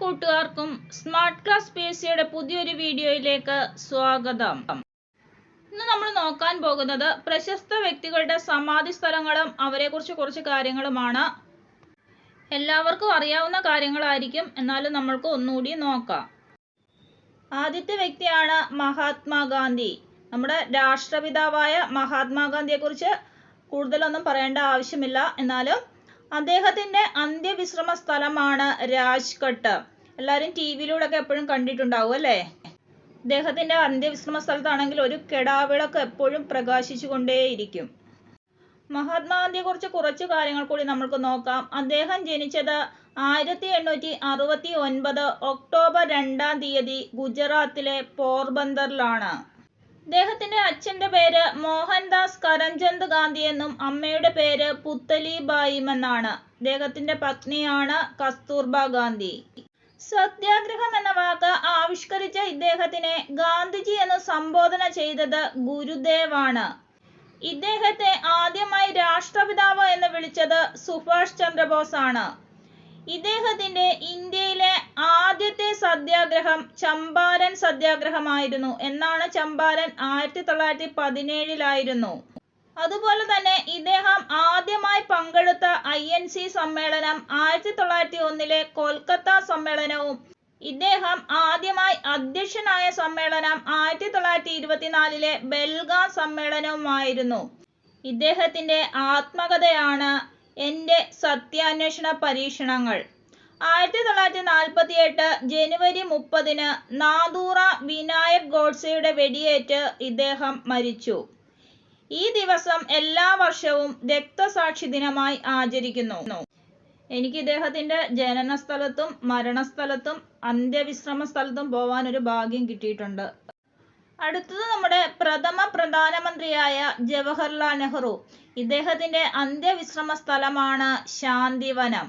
കൂട്ടുകാർക്കും smart class P S സിയുടെ പുതിയൊരു വീഡിയോയിലേക്ക് സ്വാഗതം. ഇന്ന് നമ്മൾ നോക്കാൻ പോകുന്നത് പ്രശസ്ത വ്യക്തികളുടെ സമാധി സ്ഥലങ്ങളും അവരെക്കുറിച്ച് കുറച്ച് കാര്യങ്ങളുമാണ്. എല്ലാവർക്കും അറിയാവുന്ന കാര്യങ്ങളായിരിക്കും. എന്നാലും നമ്മൾക്ക് ഒന്നുകൂടി നോക്കാം. ആദ്യത്തെ വ്യക്തിയാണ് മഹാത്മാഗാന്ധി. നമ്മുടെ രാഷ്ട്രപിതാവായ മഹാത്മാഗാന്ധിയെക്കുറിച്ച് കൂടുതലൊന്നും പറയേണ്ട ആവശ്യമില്ല. എന്നാലും അദ്ദേഹത്തിന്റെ അന്ത്യവിശ്രമ സ്ഥലമാണ് രാജ്ഘട്ട്. എല്ലാവരും ടി വിയിലൂടെയൊക്കെ എപ്പോഴും കണ്ടിട്ടുണ്ടാവും അല്ലേ? അദ്ദേഹത്തിന്റെ അന്ത്യവിശ്രമ സ്ഥലത്താണെങ്കിൽ ഒരു കെടാവിളക്ക് എപ്പോഴും പ്രകാശിച്ചുകൊണ്ടേയിരിക്കും. മഹാത്മാഗാന്ധിയെ കുറിച്ച് കുറച്ച് കാര്യങ്ങൾ കൂടി നമുക്ക് നോക്കാം. അദ്ദേഹം ജനിച്ചത് ആയിരത്തി എണ്ണൂറ്റി അറുപത്തി ഒൻപത് ഒക്ടോബർ രണ്ടാം തീയതി ഗുജറാത്തിലെ പോർബന്തറിലാണ് അദ്ദേഹത്തിന്റെ അച്ഛന്റെ പേര് മോഹൻദാസ് കരംചന്ദ് ഗാന്ധി എന്നും അമ്മയുടെ പേര് പുത്തലിബായിം എന്നാണ്. അദ്ദേഹത്തിന്റെ പത്നിയാണ് കസ്തൂർബ ഗാന്ധി. സത്യാഗ്രഹം എന്ന വാക്ക് ആവിഷ്കരിച്ച ഇദ്ദേഹത്തിനെ ഗാന്ധിജി എന്ന് സംബോധന ചെയ്തത് ഗുരുദേവാണ്. ഇദ്ദേഹത്തെ ആദ്യമായി രാഷ്ട്രപിതാവ് എന്ന് വിളിച്ചത് സുഭാഷ് ചന്ദ്രബോസ് ആണ് ഇദ്ദേഹത്തിന്റെ ഇന്ത്യയിലെ ആദ്യത്തെ സത്യാഗ്രഹം ചമ്പാരൻ സത്യാഗ്രഹമായിരുന്നു എന്നാണ് ചമ്പാരൻ ആയിരത്തി തൊള്ളായിരത്തി പതിനേഴിലായിരുന്നു അതുപോലെ തന്നെ ഇദ്ദേഹം ആദ്യമായി പങ്കെടുത്ത ഐ എൻ സി സമ്മേളനം ആയിരത്തി തൊള്ളായിരത്തി ഒന്നിലെ കൊൽക്കത്ത സമ്മേളനവും ഇദ്ദേഹം ആദ്യമായി അധ്യക്ഷനായ സമ്മേളനം ആയിരത്തി തൊള്ളായിരത്തി ഇരുപത്തിനാലിലെ ബെൽഗാം സമ്മേളനവുമായിരുന്നു. ഇദ്ദേഹത്തിന്റെ ആത്മകഥയാണ് എന്റെ സത്യാന്വേഷണ പരീക്ഷണങ്ങൾ. ആയിരത്തി തൊള്ളായിരത്തി നാൽപ്പത്തി എട്ട് ജനുവരി മുപ്പതിന് നാദൂറ വിനായക് ഗോഡ്സെയുടെ വെടിയേറ്റ് ഇദ്ദേഹം മരിച്ചു. ഈ ദിവസം എല്ലാ വർഷവും രക്തസാക്ഷി ദിനമായി ആചരിക്കുന്നു. എനിക്ക് ഇദ്ദേഹത്തിന്റെ ജനന സ്ഥലത്തും മരണസ്ഥലത്തും അന്ത്യവിശ്രമ സ്ഥലത്തും പോവാൻ ഒരു ഭാഗ്യം കിട്ടിയിട്ടുണ്ട്. അടുത്തത് നമ്മുടെ പ്രഥമ പ്രധാനമന്ത്രിയായ ജവഹർലാൽ നെഹ്റു. ഇദ്ദേഹത്തിന്റെ അന്ത്യവിശ്രമ സ്ഥലമാണ് ശാന്തിവനം.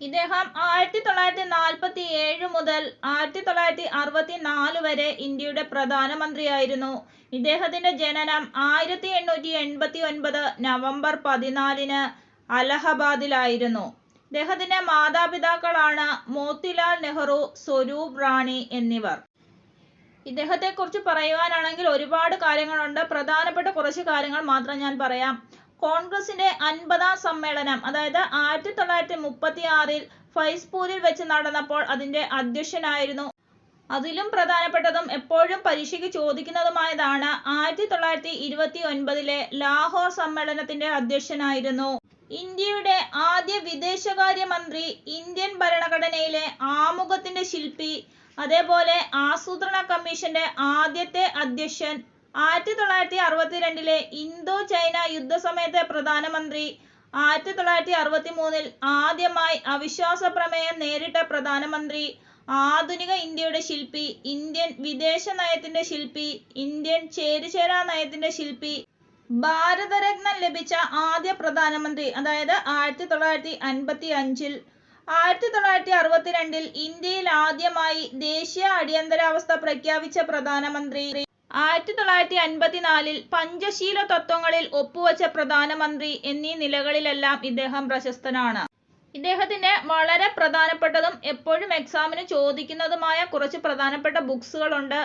ഇദ്ദേഹം ആയിരത്തി തൊള്ളായിരത്തി നാൽപ്പത്തി ഏഴ് മുതൽ ആയിരത്തി തൊള്ളായിരത്തി അറുപത്തി നാല് വരെ ഇന്ത്യയുടെ പ്രധാനമന്ത്രിയായിരുന്നു. ഇദ്ദേഹത്തിന്റെ ജനനം ആയിരത്തി എണ്ണൂറ്റി എൺപത്തി ഒൻപത് നവംബർ പതിനാലിന് അലഹബാദിലായിരുന്നു. ഇദ്ദേഹത്തിന്റെ മാതാപിതാക്കളാണ് മോത്തിലാൽ നെഹ്റു സ്വരൂപ് റാണി എന്നിവർ. ഇദ്ദേഹത്തെ കുറിച്ച് പറയുവാനാണെങ്കിൽ ഒരുപാട് കാര്യങ്ങളുണ്ട്. പ്രധാനപ്പെട്ട കുറച്ച് കാര്യങ്ങൾ മാത്രം ഞാൻ പറയാം. കോൺഗ്രസിന്റെ അൻപതാം സമ്മേളനം അതായത് ആയിരത്തി തൊള്ളായിരത്തി മുപ്പത്തി ആറിൽ ഫൈസ്പൂരിൽ വെച്ച് നടന്നപ്പോൾ അതിന്റെ അധ്യക്ഷനായിരുന്നു. അതിലും പ്രധാനപ്പെട്ടതും എപ്പോഴും പരീക്ഷയ്ക്ക് ചോദിക്കുന്നതുമായതാണ് ആയിരത്തി തൊള്ളായിരത്തി ഇരുപത്തി ഒൻപതിലെ ലാഹോർ സമ്മേളനത്തിന്റെ അധ്യക്ഷനായിരുന്നു. ഇന്ത്യയുടെ ആദ്യ വിദേശകാര്യമന്ത്രി ഇന്ത്യൻ ഭരണഘടനയിലെ ആമുഖത്തിന്റെ ശില്പി അതേപോലെ ആസൂത്രണ കമ്മീഷന്റെ ആദ്യത്തെ അധ്യക്ഷൻ ആയിരത്തി തൊള്ളായിരത്തി അറുപത്തിരണ്ടിലെ ഇന്തോ ചൈന യുദ്ധസമയത്തെ പ്രധാനമന്ത്രി ആയിരത്തി തൊള്ളായിരത്തി അറുപത്തി മൂന്നിൽ ആദ്യമായി അവിശ്വാസ പ്രമേയം നേരിട്ട പ്രധാനമന്ത്രി ആധുനിക ഇന്ത്യയുടെ ശില്പി ഇന്ത്യൻ വിദേശ നയത്തിന്റെ ശില്പി ഇന്ത്യൻ ചേരിചേരാ നയത്തിന്റെ ശില്പി ഭാരതരത്നം ലഭിച്ച ആദ്യ പ്രധാനമന്ത്രി അതായത് ആയിരത്തി തൊള്ളായിരത്തി അൻപത്തി അഞ്ചിൽ ആയിരത്തി തൊള്ളായിരത്തി അറുപത്തിരണ്ടിൽ ഇന്ത്യയിൽ ആദ്യമായി ദേശീയ അടിയന്തരാവസ്ഥ പ്രഖ്യാപിച്ച പ്രധാനമന്ത്രി. ആയിരത്തി തൊള്ളായിരത്തി അൻപത്തിനാലിൽ പഞ്ചശീല തത്വങ്ങളിൽ ഒപ്പുവച്ച പ്രധാനമന്ത്രി എന്നീ നിലകളിലെല്ലാം ഇദ്ദേഹം പ്രശസ്തനാണ്. ഇദ്ദേഹത്തിന്റെ വളരെ പ്രധാനപ്പെട്ടതും എപ്പോഴും എക്സാമിന് ചോദിക്കുന്നതുമായ കുറച്ച് പ്രധാനപ്പെട്ട ബുക്സുകളുണ്ട്.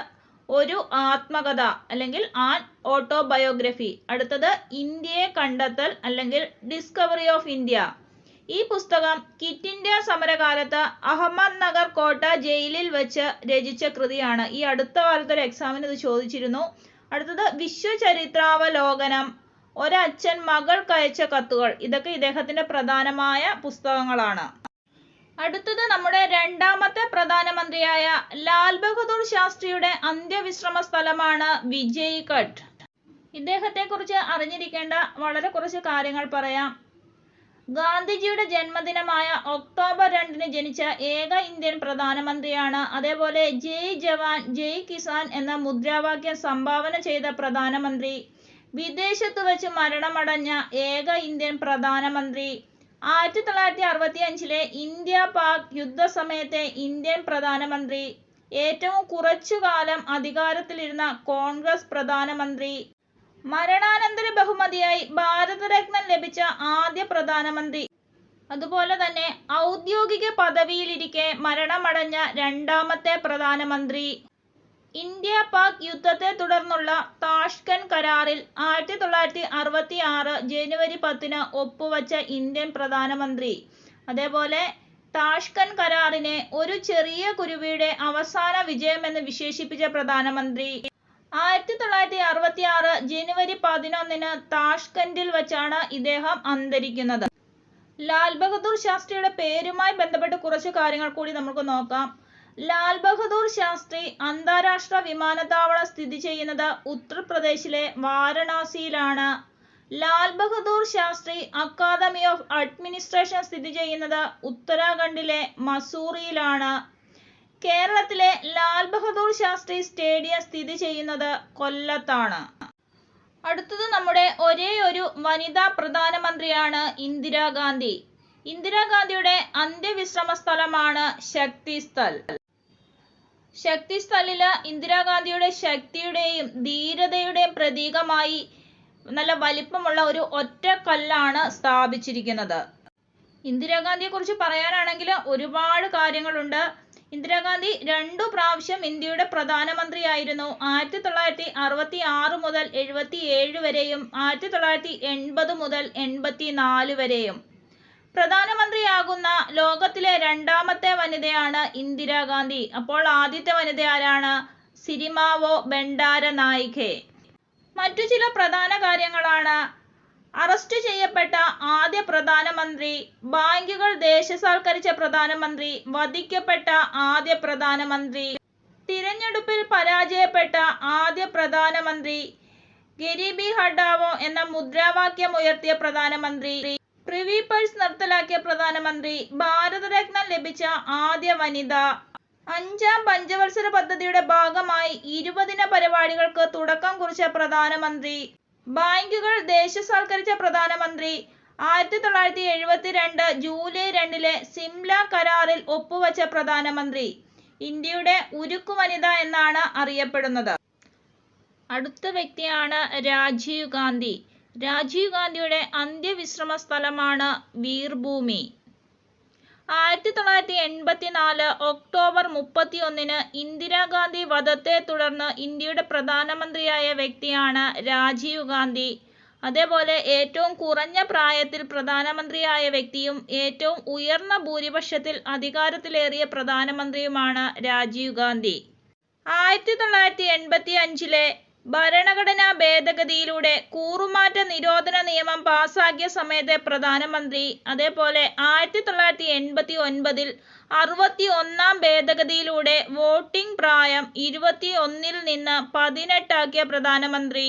ഒരു ആത്മകഥ അല്ലെങ്കിൽ ആൻ ഓട്ടോബയോഗ്രഫി അടുത്തത് ഇന്ത്യയെ കണ്ടെത്തൽ അല്ലെങ്കിൽ ഡിസ്കവറി ഓഫ് ഇന്ത്യ. ഈ പുസ്തകം കിറ്റ് ഇന്ത്യ സമരകാലത്ത് അഹമ്മദ് നഗർ കോട്ട ജയിലിൽ വെച്ച് രചിച്ച കൃതിയാണ്. ഈ അടുത്ത കാലത്ത് ഒരു എക്സാമിന് ഇത് ചോദിച്ചിരുന്നു. അടുത്തത് വിശ്വചരിത്രാവലോകനം ഒരച്ഛൻ മകൾക്കയച്ച കത്തുകൾ. ഇതൊക്കെ ഇദ്ദേഹത്തിന്റെ പ്രധാനമായ പുസ്തകങ്ങളാണ്. അടുത്തത് നമ്മുടെ രണ്ടാമത്തെ പ്രധാനമന്ത്രിയായ ലാൽ ബഹദൂർ ശാസ്ത്രിയുടെ അന്ത്യവിശ്രമ സ്ഥലമാണ് വിജയ്ഘട്ട് ഇദ്ദേഹത്തെ കുറിച്ച് അറിഞ്ഞിരിക്കേണ്ട വളരെ കുറച്ച് കാര്യങ്ങൾ പറയാം. ഗാന്ധിജിയുടെ ജന്മദിനമായ ഒക്ടോബർ രണ്ടിന് ജനിച്ച ഏക ഇന്ത്യൻ പ്രധാനമന്ത്രിയാണ്. അതേപോലെ ജയ് ജവാൻ ജയ് കിസാൻ എന്ന മുദ്രാവാക്യം സംഭാവന ചെയ്ത പ്രധാനമന്ത്രി. വിദേശത്ത് വെച്ച് മരണമടഞ്ഞ ഏക ഇന്ത്യൻ പ്രധാനമന്ത്രി. ആയിരത്തി തൊള്ളായിരത്തി അറുപത്തി അഞ്ചിലെ ഇന്ത്യ പാക് യുദ്ധസമയത്തെ ഇന്ത്യൻ പ്രധാനമന്ത്രി. ഏറ്റവും കുറച്ചു കാലം അധികാരത്തിലിരുന്ന കോൺഗ്രസ് പ്രധാനമന്ത്രി. മരണാനന്തര ബഹുമതിയായി ഭാരതരത്നം ലഭിച്ച ആദ്യ പ്രധാനമന്ത്രി. അതുപോലെ തന്നെ ഔദ്യോഗിക പദവിയിലിരിക്കെ മരണമടഞ്ഞ രണ്ടാമത്തെ പ്രധാനമന്ത്രി. ഇന്ത്യ പാക് യുദ്ധത്തെ തുടർന്നുള്ള താഷ്കൻ കരാറിൽ ആയിരത്തി തൊള്ളായിരത്തി അറുപത്തി ആറ് ജനുവരി പത്തിന് ഒപ്പുവച്ച ഇന്ത്യൻ പ്രധാനമന്ത്രി. അതേപോലെ താഷ്കൻ കരാറിനെ ഒരു ചെറിയ കുരുവിയുടെ അവസാന വിജയമെന്ന് വിശേഷിപ്പിച്ച പ്രധാനമന്ത്രി. ആയിരത്തി തൊള്ളായിരത്തി അറുപത്തി ആറ് ജനുവരി പതിനൊന്നിന് താഷ്കൻഡിൽ വച്ചാണ് ഇദ്ദേഹം അന്തരിക്കുന്നത്. ലാൽ ബഹദൂർ ശാസ്ത്രിയുടെ പേരുമായി ബന്ധപ്പെട്ട് കുറച്ച് കാര്യങ്ങൾ കൂടി നമുക്ക് നോക്കാം. ലാൽ ബഹദൂർ ശാസ്ത്രി അന്താരാഷ്ട്ര വിമാനത്താവളം സ്ഥിതി ചെയ്യുന്നത് ഉത്തർപ്രദേശിലെ വാരണാസിയിലാണ്. Lal Bahadur Shastri academy of administration സ്ഥിതി ചെയ്യുന്നത് ഉത്തരാഖണ്ഡിലെ മസൂറിയിലാണ്. കേരളത്തിലെ ലാൽ ബഹദൂർ ശാസ്ത്രി സ്റ്റേഡിയം സ്ഥിതി ചെയ്യുന്നത് കൊല്ലത്താണ്. അടുത്തത് നമ്മുടെ ഒരേ ഒരു വനിതാ പ്രധാനമന്ത്രിയാണ് ഇന്ദിരാഗാന്ധി ഇന്ദിരാഗാന്ധിയുടെ അന്ത്യവിശ്രമ സ്ഥലമാണ് ശക്തി സ്ഥൽ ശക്തി സ്ഥലിൽ ഇന്ദിരാഗാന്ധിയുടെ ശക്തിയുടെയും ധീരതയുടെയും പ്രതീകമായി നല്ല വലിപ്പമുള്ള ഒരു ഒറ്റ കല്ലാണ് സ്ഥാപിച്ചിരിക്കുന്നത്. ഇന്ദിരാഗാന്ധിയെ കുറിച്ച് പറയാനാണെങ്കിൽ ഒരുപാട് കാര്യങ്ങളുണ്ട്. ഇന്ദിരാഗാന്ധി രണ്ടു പ്രാവശ്യം ഇന്ത്യയുടെ പ്രധാനമന്ത്രിയായിരുന്നു. ആയിരത്തി തൊള്ളായിരത്തി അറുപത്തി ആറ് മുതൽ എഴുപത്തി ഏഴ് വരെയും ആയിരത്തി തൊള്ളായിരത്തി എൺപത് മുതൽ എൺപത്തി നാല് വരെയും. പ്രധാനമന്ത്രിയാകുന്ന ലോകത്തിലെ രണ്ടാമത്തെ വനിതയാണ് ഇന്ദിരാഗാന്ധി. അപ്പോൾ ആദ്യത്തെ വനിത ആരാണ്? സിരിമാവോ ബെണ്ടാര നായികെ. മറ്റു ചില പ്രധാന കാര്യങ്ങളാണ്. അറസ്റ്റ് ചെയ്യപ്പെട്ട ആദ്യ പ്രധാനമന്ത്രി ബാങ്കുകൾ ദേശസാൽക്കരിച്ച പ്രധാനമന്ത്രി വധിക്കപ്പെട്ട ആദ്യ പ്രധാനമന്ത്രി തിരഞ്ഞെടുപ്പിൽ പരാജയപ്പെട്ട ആദ്യ പ്രധാനമന്ത്രി ഗരീബി ഹഡാവോ എന്ന മുദ്രാവാക്യം ഉയർത്തിയ പ്രധാനമന്ത്രി പ്രിവി പേഴ്സ് നിർത്തലാക്കിയ പ്രധാനമന്ത്രി ഭാരതരത്നം ലഭിച്ച ആദ്യ വനിത. അഞ്ചാം പഞ്ചവത്സര പദ്ധതിയുടെ ഭാഗമായി ഇരുപതിന പരിപാടികൾക്ക് തുടക്കം കുറിച്ച പ്രധാനമന്ത്രി ബാങ്കുകൾ ദേശസാൽക്കരിച്ച പ്രധാനമന്ത്രി. ആയിരത്തി തൊള്ളായിരത്തി എഴുപത്തിരണ്ട് ജൂലൈ രണ്ടിലെ സിംല കരാറിൽ ഒപ്പുവച്ച പ്രധാനമന്ത്രി. ഇന്ത്യയുടെ ഉരുക്കു വനിത എന്നാണ് അറിയപ്പെടുന്നത്. അടുത്ത വ്യക്തിയാണ് രാജീവ് ഗാന്ധി. രാജീവ് ഗാന്ധിയുടെ അന്ത്യവിശ്രമ സ്ഥലമാണ് വീർഭൂമി. ആയിരത്തി തൊള്ളായിരത്തി എൺപത്തിനാല് ഒക്ടോബർ മുപ്പത്തി ഒന്നിന് ഇന്ദിരാഗാന്ധി വധത്തെ തുടർന്ന് ഇന്ത്യയുടെ പ്രധാനമന്ത്രിയായ വ്യക്തിയാണ് രാജീവ് ഗാന്ധി. അതേപോലെ ഏറ്റവും കുറഞ്ഞ പ്രായത്തിൽ പ്രധാനമന്ത്രിയായ വ്യക്തിയും ഏറ്റവും ഉയർന്ന ഭൂരിപക്ഷത്തിൽ അധികാരത്തിലേറിയ പ്രധാനമന്ത്രിയുമാണ് രാജീവ് ഗാന്ധി. ആയിരത്തി തൊള്ളായിരത്തി എൺപത്തി അഞ്ചിലെ ഭരണഘടനാ ഭേദഗതിയിലൂടെ കൂറുമാറ്റ നിരോധന നിയമം പാസാക്കിയ സമയത്തെ പ്രധാനമന്ത്രി അതേപോലെ ആയിരത്തി തൊള്ളായിരത്തി എൺപത്തി ഒൻപതിൽ അറുപത്തി ഒന്നാം ഭേദഗതിയിലൂടെ വോട്ടിംഗ് പ്രായം ഇരുപത്തി ഒന്നിൽ നിന്ന് പതിനെട്ടാക്കിയ പ്രധാനമന്ത്രി.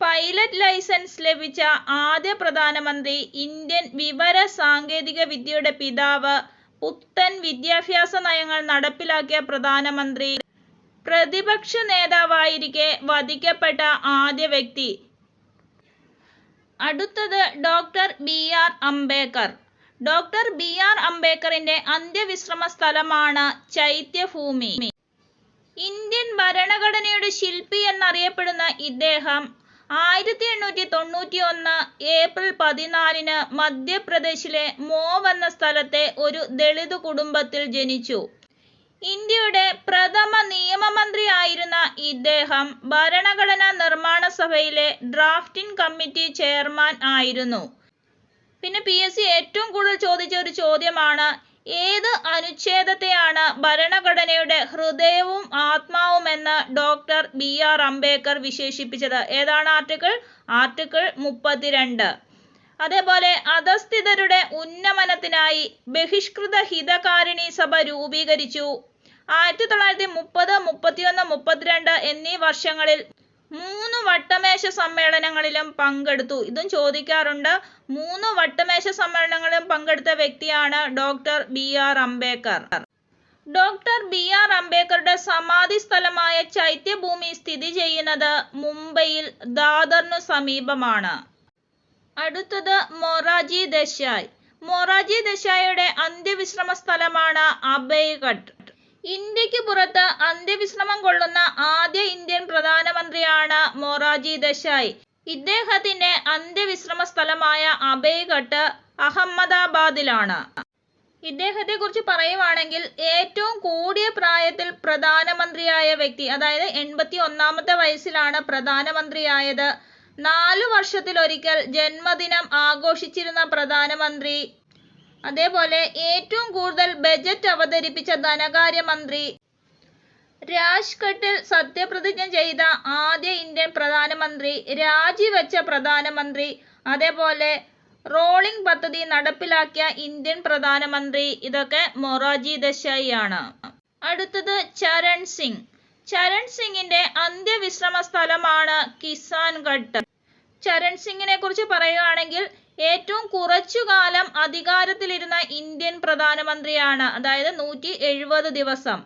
പൈലറ്റ് ലൈസൻസ് ലഭിച്ച ആദ്യ പ്രധാനമന്ത്രി ഇന്ത്യൻ വിവര സാങ്കേതിക വിദ്യയുടെ പിതാവ് പുത്തൻ വിദ്യാഭ്യാസ നയങ്ങൾ നടപ്പിലാക്കിയ പ്രധാനമന്ത്രി. പ്രതിപക്ഷ നേതാവായിരിക്കെ വധിക്കപ്പെട്ട ആദ്യ വ്യക്തി. അടുത്തത് doctor B R Ambedkar doctor B R അംബേദ്കറിന്റെ അന്ത്യവിശ്രമ സ്ഥലമാണ് ചൈത്യഭൂമി. ഇന്ത്യൻ ഭരണഘടനയുടെ ശില്പി എന്നറിയപ്പെടുന്ന ഇദ്ദേഹം ആയിരത്തി എണ്ണൂറ്റി തൊണ്ണൂറ്റി ഒന്ന് ഏപ്രിൽ പതിനാലിന് മധ്യപ്രദേശിലെ മോവ് എന്ന സ്ഥലത്തെ ഒരു ദളിത് കുടുംബത്തിൽ ജനിച്ചു. ഇന്ത്യയുടെ പ്രഥമ നിയമമന്ത്രിയായിരുന്ന ഇദ്ദേഹം ഭരണഘടനാ നിർമ്മാണ സഭയിലെ ഡ്രാഫ്റ്റിംഗ് കമ്മിറ്റി ചെയർമാൻ ആയിരുന്നു. പിന്നെ പി എസ് സി ഏറ്റവും കൂടുതൽ ചോദിച്ച ഒരു ചോദ്യമാണ് ഏത് അനുച്ഛേദത്തെയാണ് ഭരണഘടനയുടെ ഹൃദയവും ആത്മാവുമെന്ന് ഡോക്ടർ ബി ആർ അംബേദ്കർ വിശേഷിപ്പിച്ചത്? ഏതാണ് ആർട്ടിക്കിൾ? ആർട്ടിക്കിൾ മുപ്പത്തിരണ്ട്. അതേപോലെ അധസ്ഥിതരുടെ ഉന്നമനത്തിനായി ബഹിഷ്കൃത ഹിതകാരിണി സഭ രൂപീകരിച്ചു. ആയിരത്തി തൊള്ളായിരത്തി മുപ്പത് മുപ്പത്തിയൊന്ന് മുപ്പത്തിരണ്ട് എന്നീ വർഷങ്ങളിൽ മൂന്ന് വട്ടമേശ സമ്മേളനങ്ങളിലും പങ്കെടുത്തു. ഇതും ചോദിക്കാറുണ്ട്. മൂന്ന് വട്ടമേശ സമ്മേളനങ്ങളിലും പങ്കെടുത്ത വ്യക്തിയാണ് doctor B R Ambedkar. Doctor B R അംബേദ്കറുടെ സമാധി സ്ഥലമായ ചൈത്യഭൂമി സ്ഥിതി ചെയ്യുന്നത് മുംബൈയിൽ ദാദറിനു സമീപമാണ്. അടുത്തത് മൊറാജി ദേശായ്. മൊറാജി ദേശായിയുടെ അന്ത്യവിശ്രമ സ്ഥലമാണ് അബയ്ഘട്ട് ഇന്ത്യയ്ക്ക് പുറത്ത് അന്ത്യവിശ്രമം കൊള്ളുന്ന ആദ്യ ഇന്ത്യൻ പ്രധാനമന്ത്രിയാണ് മൊറാജി ദേശായ്. ഇദ്ദേഹത്തിന്റെ അന്ത്യവിശ്രമ സ്ഥലമായ അബേഘട്ട് അഹമ്മദാബാദിലാണ്. ഇദ്ദേഹത്തെ കുറിച്ച് പറയുവാണെങ്കിൽ ഏറ്റവും കൂടിയ പ്രായത്തിൽ പ്രധാനമന്ത്രിയായ വ്യക്തി അതായത് എൺപത്തി ഒന്നാമത്തെ വയസ്സിലാണ് പ്രധാനമന്ത്രിയായത്. നാലു വർഷത്തിലൊരിക്കൽ ജന്മദിനം ആഘോഷിച്ചിരുന്ന പ്രധാനമന്ത്രി അതേപോലെ ഏറ്റവും കൂടുതൽ ബജറ്റ് അവതരിപ്പിച്ച ധനകാര്യമന്ത്രി രാജ്ഘട്ടിൽ സത്യപ്രതിജ്ഞ ചെയ്ത ആദ്യ ഇന്ത്യൻ പ്രധാനമന്ത്രി രാജിവെച്ച പ്രധാനമന്ത്രി അതേപോലെ റോളിംഗ് പദ്ധതി നടപ്പിലാക്കിയ ഇന്ത്യൻ പ്രധാനമന്ത്രി ഇതൊക്കെ മൊറാജി ദേശായി ആണ് അടുത്തത് ചരൺ സിംഗ്. ചരൺ സിംഗിന്റെ അന്ത്യവിശ്രമ സ്ഥലമാണ് കിസാൻഘട്ട്. ചരൺ സിംഗിനെ കുറിച്ച് പറയുകയാണെങ്കിൽ ഏറ്റവും കുറച്ചു കാലം അധികാരത്തിലിരുന്ന ഇന്ത്യൻ പ്രധാനമന്ത്രിയാണ്. അതായത് നൂറ്റി എഴുപത് ദിവസം.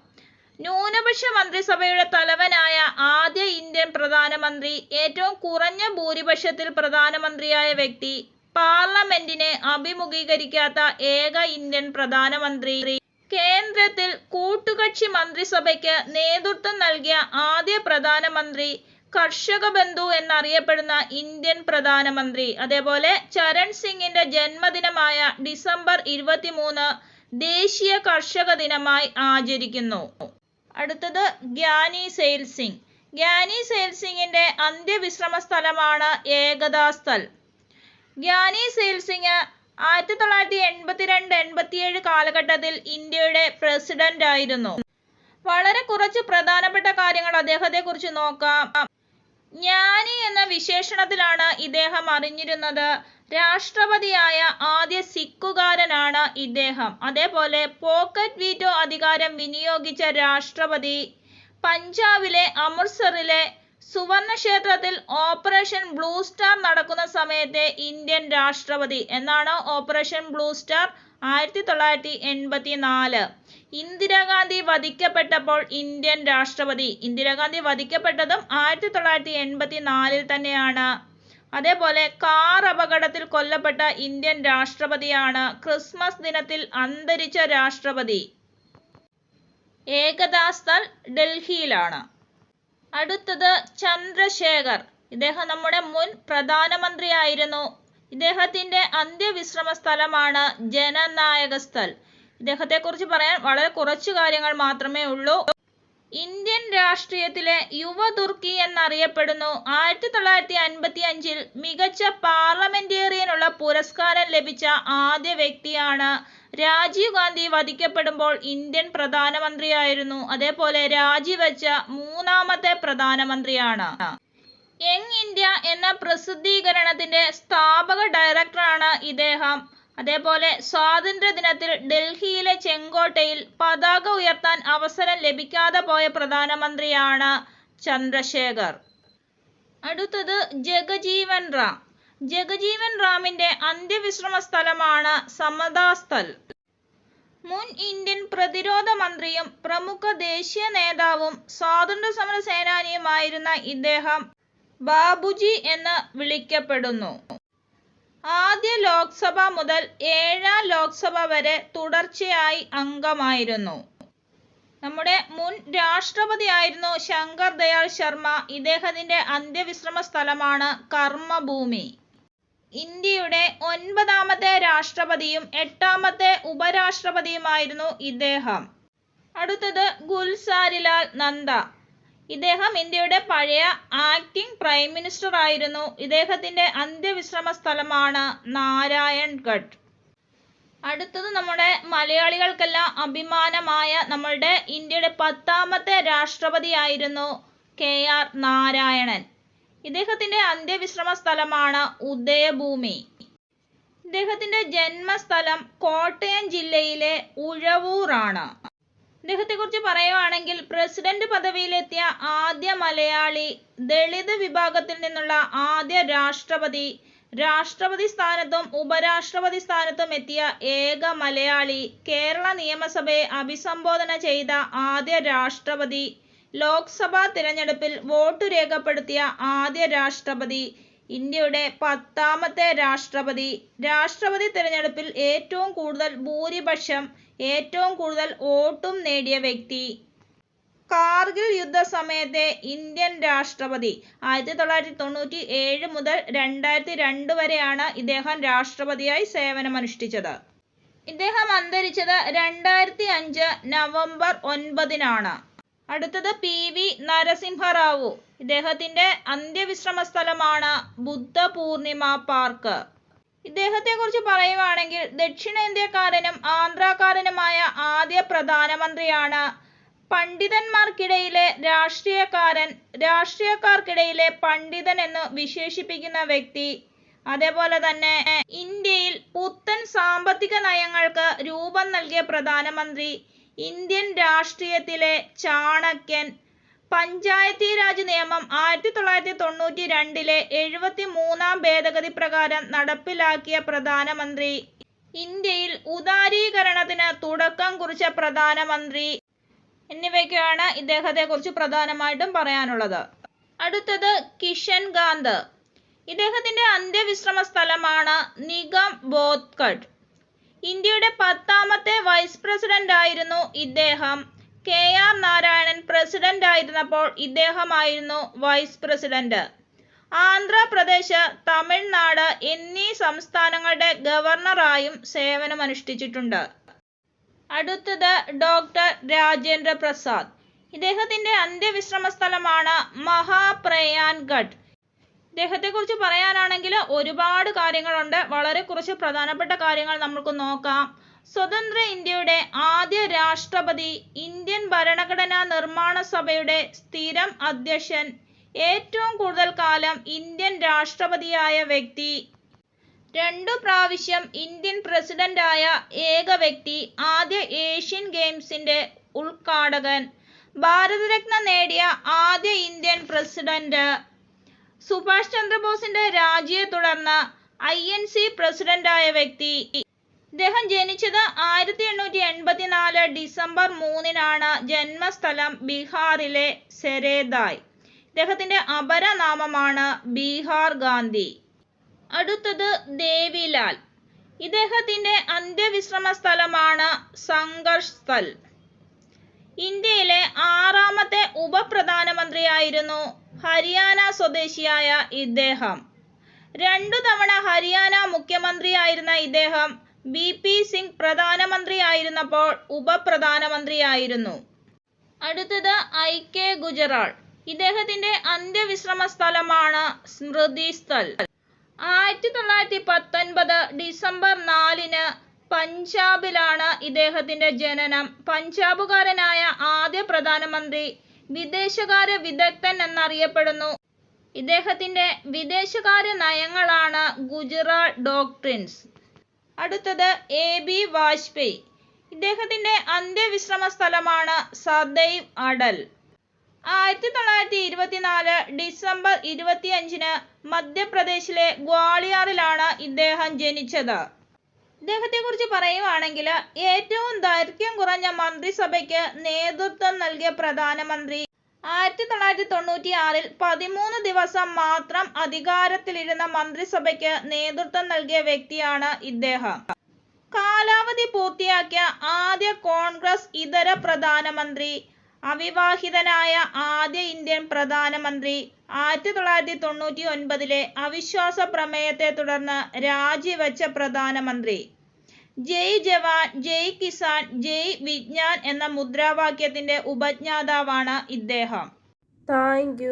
ന്യൂനപക്ഷ മന്ത്രിസഭയുടെ തലവനായ ആദ്യ ഇന്ത്യൻ പ്രധാനമന്ത്രി ഏറ്റവും കുറഞ്ഞ ഭൂരിപക്ഷത്തിൽ പ്രധാനമന്ത്രിയായ വ്യക്തി പാർലമെന്റിനെ അഭിമുഖീകരിക്കാത്ത ഏക ഇന്ത്യൻ പ്രധാനമന്ത്രി. കേന്ദ്രത്തിൽ കൂട്ടുകക്ഷി മന്ത്രിസഭയ്ക്ക് നേതൃത്വം നൽകിയ ആദ്യ പ്രധാനമന്ത്രി കർഷക ബന്ധു എന്നറിയപ്പെടുന്ന ഇന്ത്യൻ പ്രധാനമന്ത്രി അതേപോലെ ചരൺ സിംഗിന്റെ ജന്മദിനമായ ഡിസംബർ ഇരുപത്തിമൂന്ന് ദേശീയ കർഷക ദിനമായി ആചരിക്കുന്നു. അടുത്തത് ഗ്യാനി സെയിൽ സിംഗ്. ഗ്യാനി സെയിൽ സിംഗിന്റെ അന്ത്യവിശ്രമ സ്ഥലമാണ് ഏകതാ സ്ഥൽ ഗ്യാനി സെയിൽ സിംഗ് ആയിരത്തി തൊള്ളായിരത്തി എൺപത്തിരണ്ട് എൺപത്തിയേഴ് കാലഘട്ടത്തിൽ ഇന്ത്യയുടെ പ്രസിഡന്റ് ആയിരുന്നു വളരെ കുറച്ച് പ്രധാനപ്പെട്ട കാര്യങ്ങൾ അദ്ദേഹത്തെ കുറിച്ച് നോക്കാം. ജ്ഞാനി എന്ന വിശേഷണത്തിലാണ് ഇദ്ദേഹം അറിഞ്ഞിരുന്നത്. രാഷ്ട്രപതിയായ ആദ്യ സിക്കുകാരനാണ് ഇദ്ദേഹം. അതേപോലെ പോക്കറ്റ് വീറ്റോ അധികാരം വിനിയോഗിച്ച രാഷ്ട്രപതി പഞ്ചാബിലെ അമൃത്സറിലെ സുവർണ ക്ഷേത്രത്തിൽ ഓപ്പറേഷൻ ബ്ലൂ സ്റ്റാർ നടക്കുന്ന സമയത്തെ ഇന്ത്യൻ രാഷ്ട്രപതി എന്നാണ് ഓപ്പറേഷൻ ബ്ലൂ സ്റ്റാർ ആയിരത്തി തൊള്ളായിരത്തി എൺപത്തി നാല് ഇന്ദിരാഗാന്ധി വധിക്കപ്പെട്ടപ്പോൾ ഇന്ത്യൻ രാഷ്ട്രപതി ഇന്ദിരാഗാന്ധി വധിക്കപ്പെട്ടതും ആയിരത്തി തൊള്ളായിരത്തി എൺപത്തി നാലിൽ തന്നെയാണ്. അതേപോലെ കാർ അപകടത്തിൽ കൊല്ലപ്പെട്ട ഇന്ത്യൻ രാഷ്ട്രപതിയാണ് ക്രിസ്മസ് ദിനത്തിൽ അന്തരിച്ച രാഷ്ട്രപതി. ഏകതാ സ്ഥൽ ഡൽഹിയിലാണ്. അടുത്തത് ചന്ദ്രശേഖർ. ഇദ്ദേഹം നമ്മുടെ മുൻ പ്രധാനമന്ത്രിയായിരുന്നു. ഇദ്ദേഹത്തിന്റെ അന്ത്യവിശ്രമ സ്ഥലമാണ് ജനനായക സ്ഥൽ ഇദ്ദേഹത്തെ കുറിച്ച് പറയാൻ വളരെ കുറച്ചു കാര്യങ്ങൾ മാത്രമേ ഉള്ളൂ. ഇന്ത്യൻ രാഷ്ട്രീയത്തിലെ യുവ തുർക്കി എന്നറിയപ്പെടുന്നു. ആയിരത്തി തൊള്ളായിരത്തി അൻപത്തി അഞ്ചിൽ മികച്ച പാർലമെന്റേറിയനുള്ള പുരസ്കാരം ലഭിച്ച ആദ്യ വ്യക്തിയാണ് രാജീവ് ഗാന്ധി വധിക്കപ്പെടുമ്പോൾ ഇന്ത്യൻ പ്രധാനമന്ത്രിയായിരുന്നു. അതേപോലെ രാജിവെച്ച മൂന്നാമത്തെ പ്രധാനമന്ത്രിയാണ്. യങ് ഇന്ത്യ എന്ന പ്രസിദ്ധീകരണത്തിന്റെ സ്ഥാപക ഡയറക്ടറാണ് ഇദ്ദേഹം. അതേപോലെ സ്വാതന്ത്ര്യ ദിനത്തിൽ ഡൽഹിയിലെ ചെങ്കോട്ടയിൽ പതാക ഉയർത്താൻ അവസരം ലഭിക്കാതെ പോയ പ്രധാനമന്ത്രിയാണ് ചന്ദ്രശേഖർ. അടുത്തത് ജഗജീവൻ റാം. ജഗജീവൻ റാമിന്റെ അന്ത്യവിശ്രമ സ്ഥലമാണ് സമതാസ്ഥൽ. മുൻ ഇന്ത്യൻ പ്രതിരോധ മന്ത്രിയും പ്രമുഖ ദേശീയ നേതാവും സ്വാതന്ത്ര്യ സമര സേനാനിയുമായിരുന്ന ഇദ്ദേഹം ബാബുജി എന്ന് വിളിക്കപ്പെടുന്നു. ആദ്യ ലോക്സഭ മുതൽ ഏഴാം ലോക്സഭ വരെ തുടർച്ചയായി അംഗമായിരുന്നു. നമ്മുടെ മുൻ രാഷ്ട്രപതി ആയിരുന്നു ശങ്കർ ദയാൽ ശർമ്മ. ഇദ്ദേഹത്തിന്റെ അന്ത്യവിശ്രമ സ്ഥലമാണ് കർമ്മഭൂമി. ഇന്ത്യയുടെ ഒൻപതാമത്തെ രാഷ്ട്രപതിയും എട്ടാമത്തെ ഉപരാഷ്ട്രപതിയുമായിരുന്നു ഇദ്ദേഹം. അടുത്തത് ഗുൽസാരിലാൽ നന്ദ. ഇദ്ദേഹം ഇന്ത്യയുടെ പഴയ ആക്ടിംഗ് പ്രൈം മിനിസ്റ്റർ ആയിരുന്നു. ഇദ്ദേഹത്തിന്റെ അന്ത്യവിശ്രമ സ്ഥലമാണ് നാരായൺഗഡ്. അടുത്തത് നമ്മുടെ മലയാളികൾക്കെല്ലാം അഭിമാനമായ നമ്മളുടെ ഇന്ത്യയുടെ പത്താമത്തെ രാഷ്ട്രപതിയായിരുന്നു കെ ആർ നാരായണൻ. ഇദ്ദേഹത്തിന്റെ അന്ത്യവിശ്രമ സ്ഥലമാണ് ഉദയഭൂമി. ഇദ്ദേഹത്തിന്റെ ജന്മസ്ഥലം കോട്ടയം ജില്ലയിലെ ഉഴവൂറാണ്. ഇദ്ദേഹത്തെക്കുറിച്ച് പറയുവാണെങ്കിൽ പ്രസിഡന്റ് പദവിയിലെത്തിയ ആദ്യ മലയാളി ദളിത് വിഭാഗത്തിൽ നിന്നുള്ള ആദ്യ രാഷ്ട്രപതി രാഷ്ട്രപതി സ്ഥാനത്തും ഉപരാഷ്ട്രപതി സ്ഥാനത്തും എത്തിയ ഏക മലയാളി കേരള നിയമസഭയെ അഭിസംബോധന ചെയ്ത ആദ്യ രാഷ്ട്രപതി ലോക്സഭാ തിരഞ്ഞെടുപ്പിൽ വോട്ട് രേഖപ്പെടുത്തിയ ആദ്യ രാഷ്ട്രപതി ഇന്ത്യയുടെ പത്താമത്തെ രാഷ്ട്രപതി. രാഷ്ട്രപതി തിരഞ്ഞെടുപ്പിൽ ഏറ്റവും കൂടുതൽ ഭൂരിപക്ഷം ഏറ്റവും കൂടുതൽ വോട്ടും നേടിയ വ്യക്തി. കാർഗിൽ യുദ്ധസമയത്തെ ഇന്ത്യൻ രാഷ്ട്രപതി. ആയിരത്തി തൊള്ളായിരത്തി തൊണ്ണൂറ്റി ഏഴ് മുതൽ രണ്ടായിരത്തി രണ്ട് വരെയാണ് ഇദ്ദേഹം രാഷ്ട്രപതിയായി സേവനമനുഷ്ഠിച്ചത്. ഇദ്ദേഹം അന്തരിച്ചത് രണ്ടായിരത്തി അഞ്ച് നവംബർ ഒൻപതിനാണ്. അടുത്തത് പി വി നരസിംഹറാവു. ഇദ്ദേഹത്തിന്റെ അന്ത്യവിശ്രമ സ്ഥലമാണ് ബുദ്ധ പൂർണിമ പാർക്ക്. ഇദ്ദേഹത്തെക്കുറിച്ച് പറയുവാണെങ്കിൽ ദക്ഷിണേന്ത്യക്കാരനും ആന്ധ്രാക്കാരനുമായ ആദ്യ പ്രധാനമന്ത്രിയാണ്. പണ്ഡിതന്മാർക്കിടയിലെ രാഷ്ട്രീയക്കാരൻ രാഷ്ട്രീയക്കാർക്കിടയിലെ പണ്ഡിതൻ എന്ന് വിശേഷിപ്പിക്കുന്ന വ്യക്തി. അതേപോലെ തന്നെ ഇന്ത്യയിൽ പുത്തൻ സാമ്പത്തിക നയങ്ങൾക്ക് രൂപം നൽകിയ പ്രധാനമന്ത്രി. ഇന്ത്യൻ രാഷ്ട്രീയത്തിലെ ചാണക്യൻ പഞ്ചായത്തി രാജ് നിയമം ആയിരത്തി തൊള്ളായിരത്തി തൊണ്ണൂറ്റി രണ്ടിലെ എഴുപത്തി മൂന്നാം ഭേദഗതി പ്രകാരം നടപ്പിലാക്കിയ പ്രധാനമന്ത്രി. ഇന്ത്യയിൽ ഉദാരീകരണത്തിന് തുടക്കം കുറിച്ച പ്രധാനമന്ത്രി എന്നിവയ്ക്കാണ് ഇദ്ദേഹത്തെക്കുറിച്ച് പ്രധാനമായിട്ടും പറയാനുള്ളത്. അടുത്തത് കിഷൻ ഗാന്ധ് ഇദ്ദേഹത്തിന്റെ അന്ത്യവിശ്രമ സ്ഥലമാണ് നിഗം ബോധ്കട്ട് ഇന്ത്യയുടെ പത്താമത്തെ വൈസ് പ്രസിഡന്റ് ആയിരുന്നു ഇദ്ദേഹം. കെ ആർ നാരായണൻ പ്രസിഡന്റ് ആയിരുന്നപ്പോൾ ഇദ്ദേഹമായിരുന്നു വൈസ് പ്രസിഡന്റ്. ആന്ധ്രാപ്രദേശ് തമിഴ്നാട് എന്നീ സംസ്ഥാനങ്ങളുടെ ഗവർണറായും സേവനമനുഷ്ഠിച്ചിട്ടുണ്ട്. അടുത്തത് ഡോക്ടർ രാജേന്ദ്ര പ്രസാദ്. ഇദ്ദേഹത്തിന്റെ അന്ത്യവിശ്രമ സ്ഥലമാണ് മഹാപ്രയാൻഗഡ് ഇദ്ദേഹത്തെക്കുറിച്ച് പറയാനാണെങ്കിൽ ഒരുപാട് കാര്യങ്ങളുണ്ട്. വളരെ കുറച്ച് പ്രധാനപ്പെട്ട കാര്യങ്ങൾ നമുക്ക് നോക്കാം. സ്വതന്ത്ര ഇന്ത്യയുടെ ആദ്യ രാഷ്ട്രപതി ഇന്ത്യൻ ഭരണഘടനാ നിർമ്മാണ സഭയുടെ സ്ഥിരം അധ്യക്ഷൻ ഏറ്റവും കൂടുതൽ കാലം ഇന്ത്യൻ രാഷ്ട്രപതിയായ വ്യക്തി. രണ്ടു പ്രാവശ്യം ഇന്ത്യൻ പ്രസിഡന്റായ ഏക വ്യക്തി ആദ്യ ഏഷ്യൻ ഗെയിംസിന്റെ ഉദ്ഘാടകൻ. ഭാരതരത്ന നേടിയ ആദ്യ ഇന്ത്യൻ പ്രസിഡന്റ്. സുഭാഷ് ചന്ദ്രബോസിന്റെ രാജിയെ തുടർന്ന് ഐ എൻ സി പ്രസിഡന്റായ വ്യക്തി. ഇദ്ദേഹം ജനിച്ചത് ആയിരത്തി എണ്ണൂറ്റി എൺപത്തിനാല് ഡിസംബർ മൂന്നിനാണ്. ജന്മസ്ഥലം ബീഹാറിലെ സെരേദായ്. ഇദ്ദേഹത്തിന്റെ അപരനാമമാണ് ബീഹാർ ഗാന്ധി. അടുത്തത് ദേവിലാൽ. ഇദ്ദേഹത്തിന്റെ അന്ത്യവിശ്രമ സ്ഥലമാണ് സംഘർഷ് സ്ഥൽ ഇന്ത്യയിലെ ആറാമത്തെ ഉപപ്രധാനമന്ത്രിയായിരുന്നു ഹരിയാന സ്വദേശിയായ ഇദ്ദേഹം. രണ്ടു തവണ ഹരിയാന മുഖ്യമന്ത്രിയായിരുന്ന ഇദ്ദേഹം ബി പി സിംഗ് പ്രധാനമന്ത്രിയായിരുന്നപ്പോൾ ഉപപ്രധാനമന്ത്രിയായിരുന്നു. അടുത്തത് ഐ കെ ഗുജറാൾ. ഇദ്ദേഹത്തിന്റെ അന്ത്യവിശ്രമ സ്ഥലമാണ് സ്മൃതി സ്ഥൽ. ആയിരത്തി തൊള്ളായിരത്തി പത്തൊൻപത് ഡിസംബർ നാലിന് പഞ്ചാബിലാണ് ഇദ്ദേഹത്തിന്റെ ജനനം. പഞ്ചാബുകാരനായ ആദ്യ പ്രധാനമന്ത്രി വിദേശകാര്യ വിദഗ്ധൻ എന്നറിയപ്പെടുന്നു. ഇദ്ദേഹത്തിന്റെ വിദേശകാര്യ നയങ്ങളാണ് ഗുജറാൾ ഡോക്ട്രിൻസ്. അടുത്തത് എ ബി വാജ്പേയി. ഇദ്ദേഹത്തിന്റെ അന്ത്യവിശ്രമ സ്ഥലമാണ് സദൈവ് അടൽ. ആയിരത്തി തൊള്ളായിരത്തി ഇരുപത്തിനാല് ഡിസംബർ ഇരുപത്തിയഞ്ചിന് മധ്യപ്രദേശിലെ ഗ്വാളിയാറിലാണ് ഇദ്ദേഹം ജനിച്ചത്. ഇദ്ദേഹത്തെക്കുറിച്ച് പറയുവാണെങ്കിൽ ഏറ്റവും ദൈർഘ്യം കുറഞ്ഞ മന്ത്രിസഭയ്ക്ക് നേതൃത്വം നൽകിയ പ്രധാനമന്ത്രി ആയിരത്തി തൊള്ളായിരത്തി തൊണ്ണൂറ്റി ആറിൽ പതിമൂന്ന് ദിവസം മാത്രം അധികാരത്തിലിരുന്ന മന്ത്രിസഭയ്ക്ക് നേതൃത്വം നൽകിയ വ്യക്തിയാണ് ഇദ്ദേഹം. കാലാവധി പൂർത്തിയാക്കിയ ആദ്യ കോൺഗ്രസ് ഇതര പ്രധാനമന്ത്രി അവിവാഹിതനായ ആദ്യ ഇന്ത്യൻ പ്രധാനമന്ത്രി ആയിരത്തി തൊള്ളായിരത്തി തൊണ്ണൂറ്റി ഒൻപതിലെ അവിശ്വാസ പ്രമേയത്തെ തുടർന്ന് രാജിവെച്ച പ്രധാനമന്ത്രി. ജയ് ജവാൻ ജയ് കിസാൻ ജയ് വിജ്ഞാൻ എന്ന മുദ്രാവാക്യത്തിന്റെ ഉപജ്ഞാതാവാണ് ഇദ്ദേഹം. താങ്ക്